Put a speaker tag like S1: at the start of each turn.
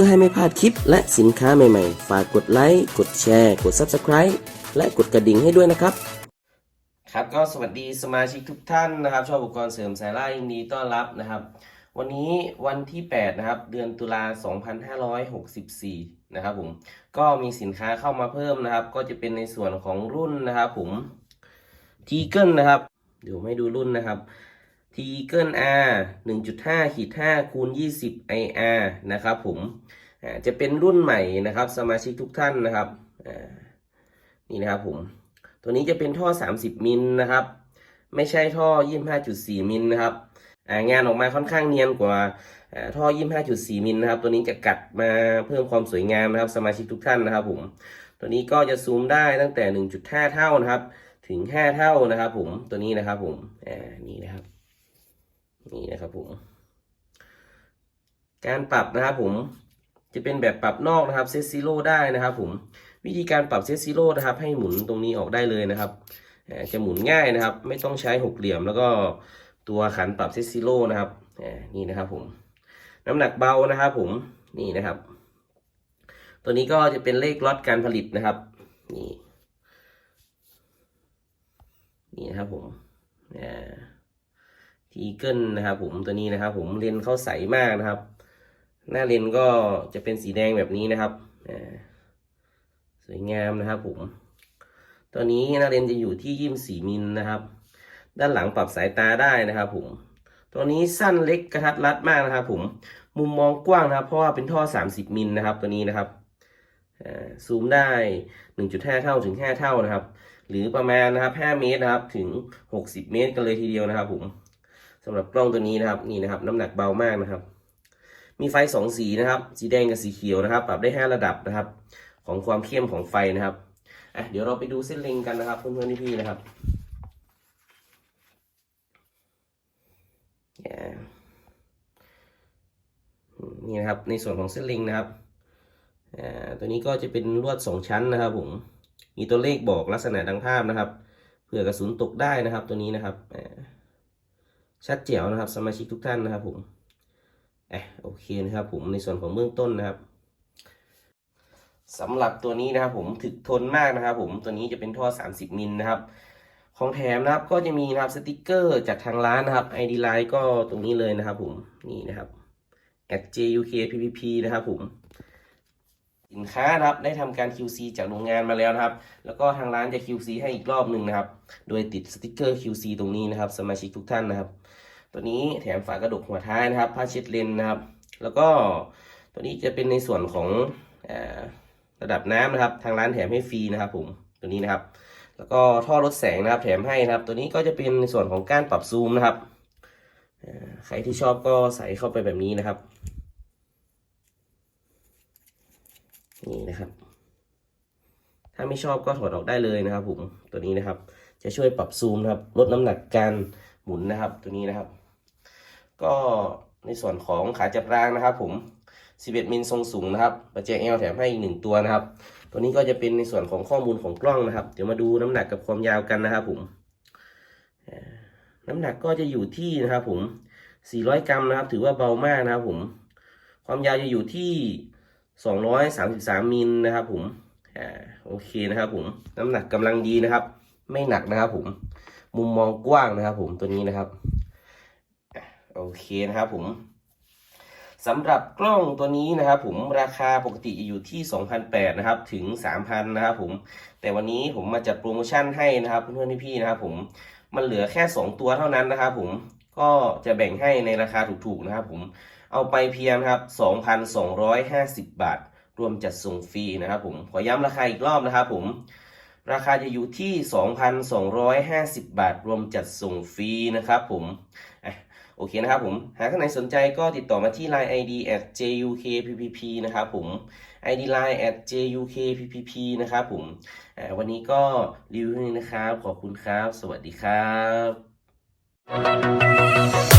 S1: พื่อให้ไม่พลาดคลิปและสินค้าใหม่ๆ ฝากกดไลค์ กดแชร์ กด Subscribe และกดกระดิ่งให้ด้วยนะครับ ครับก็สวัสดีสมาชิกทุกท่านนะครับ ชอบอุปกรณ์เสริมสายล่ายินดีต้อนรับนะครับ วันนี้วันที่ 8 นะครับ เดือนตุลา 2564 นะครับผม ก็มีสินค้าเข้ามาเพิ่มนะครับ ก็จะเป็นในส่วนของรุ่นนะครับผมทีเกิลนะครับ เดี๋ยวให้ดูรุ่นนะครับ ทีเกิล R 1.5ขีด5คูณ20 IR นะครับผมจะเป็นรุ่นใหม่นะครับสมาชิกทุกท่านนะครับนี่นะครับผมตัวนี้จะเป็นท่อ 30 มิลนะครับ ไม่ใช่ท่อ 25.4 มิลนะครับงานออกมาค่อนข้างเนียนกว่าอ่าท่อ 25.4 มิลนะครับ ตัวนี้จะกัดมาเพิ่มความสวยงามนะครับ สมาชิกทุกท่านนะครับผมตัวนี้ก็จะซูมได้ตั้งแต่ 1.5 เท่านะครับ ถึง 5 เท่านะครับ ผมตัวนี้นะครับผมอ่านี่นะครับ นี่นะครับผม การปรับนะครับผมจะเป็นแบบปรับนอกนะครับเซตซิโร่ได้นะครับผมวิธีการปรับเซตซิโร่นะครับ ให้หมุนตรงนี้ออกได้เลยนะครับจะหมุนง่ายนะครับ ไม่ต้องใช้หกเหลี่ยมแล้วก็ตัวขันปรับเซตซิโร่นะครับนี่นะครับผมน้ำหนักเบานะครับผมนี่นะครับ ตัวนี้ก็จะเป็นเลขล็อตการผลิตนะครับนี่นี่นะครับผมอ่า ทีเกิลนะครับผมตัวนี้นะครับ ผมเลนเข้าใสมากนะครับ หน้าเลนก็จะเป็นสีแดงแบบนี้นะครับสวยงามนะครับผมตัวนี้หน้าเลนจะอยู่ที่ยี่สี่มิลนะครับ ด้านหลังปรับสายตาได้นะครับผมตัวนี้สั้นเล็กกระทัดรัดมากนะครับ ผมมุมมองกว้างนะครับ เพราะว่าเป็นท่อ 30 มิลนะครับ ตัวนี้นะครับซูมได้ 1.5 เท่าถึง 5 เท่านะครับ หรือประมาณนะครับ 5 เมตรนะครับ ถึง 60 เมตรกันเลยทีเดียวนะครับผม สำหรับกล้องตัวนี้นะครับนี่นะครับ น้ำหนักเบามากนะครับ มีไฟสองสีนะครับ สีแดงกับสีเขียวนะครับ ปรับได้5ระดับนะครับ ของความเข้มของไฟนะครับอะเดี๋ยวเราไปดูเส้นเล็งกันนะครับเพื่อนๆพี่ๆนะครับนี่นะครับในส่วนของเส้นเล็งนะครับตัวนี้ก็จะเป็นลวดสองชั้นนะครับผม มีตัวเลขบอกลักษณะดังภาพนะครับ เผื่อกระสุนตกได้นะครับตัวนี้นะครับ ชัดเจ๋วนะครับ สมาชิกทุกท่านนะครับ ผมเอะโอเคนะครับ ผมในส่วนของเบื้องต้นนะครับสำหรับตัวนี้นะครับ ผมถึกทนมากนะครับ ผมตัวนี้จะเป็นท่อ 30มิลนะครับ ของแถมนะครับก็จะมีนะครับสติกเกอร์จากทางร้านนะครับ ID Line ก็ตรงนี้เลยนะครับ ผมนี่นะครับ at JUK PPP นะครับ ผม สินค้าครับได้ทำการ QC จากโรงงานมาแล้วนะครับ แล้วก็ทางร้านจะ QC ให้อีกรอบหนึ่งนะครับ โดยติดสติกเกอร์ QC ตรงนี้นะครับ สมาชิกทุกท่านนะครับ ตัวนี้แถมฝากระดกหัวท้ายนะครับผ้าเช็ดเลนนะครับ แล้วก็ตัวนี้จะเป็นในส่วนของอระดับน้ำนะครับ ทางร้านแถมให้ฟรีนะครับ ผมตัวนี้นะครับ แล้วก็ท่อลดแสงนะครับ แถมให้นะครับ ตัวนี้ก็จะเป็นในส่วนของการปรับซูมนะครับใครที่ชอบก็ใส่เข้าไปแบบนี้นะครับ นี่นะครับ ถ้าไม่ชอบก็ถอดออกได้เลยนะครับ ผมตัวนี้นะครับ จะช่วยปรับซูมนะครับ ลดน้ำหนักการหมุนนะครับ ตัวนี้นะครับ ก็ในส่วนของขาจับรางนะครับ ผม 11 มิลทรงสูงนะครับปัจเจก L แถมให้อีกหนึ่งตัวนะครับ ตัวนี้ก็จะเป็นในส่วนของข้อมูลของกล้องนะครับ เดี๋ยวมาดูน้ำหนักกับความยาวกันนะครับ ผม น้ำหนักก็จะอยู่ที่นะครับ ผม 400 กรัมนะครับ ถือว่าเบามากนะครับ ผม ความยาวจะอยู่ที่ 233มิลนะครับผมอ่าโอเคนะครับผมน้ำหนักกำลังดีนะครับ ไม่หนักนะครับผมมุมมองกว้างนะครับผมตัวนี้นะครับโอเคนะครับผมสำหรับกล้องตัวนี้นะครับผมราคาปกติอยู่ที่2,008นะครับถึง 3,000นะครับผมแต่วันนี้ผมมาจัดโปรโมชั่นให้นะครับเพื่อนๆพี่ๆนะครับผมมันเหลือแค่ 2 ตัวเท่านั้นนะครับผมก็จะแบ่งให้ในราคาถูกๆนะครับผม เอาไปเพียงนะครับ 2,250 บาท รวมจัดส่งฟรีนะครับผม ขอย้ำราคาอีกรอบนะครับผม ราคาจะอยู่ที่ 2,250 บาท รวมจัดส่งฟรีนะครับผมโอเคนะครับผม หากท่านไหนสนใจก็ติดต่อมาที่ Line ID at JUKPPP นะครับผม ID Line at JUKPPP นะครับผม วันนี้ก็รีวิวนี้นะครับ ขอบคุณครับ สวัสดีครับ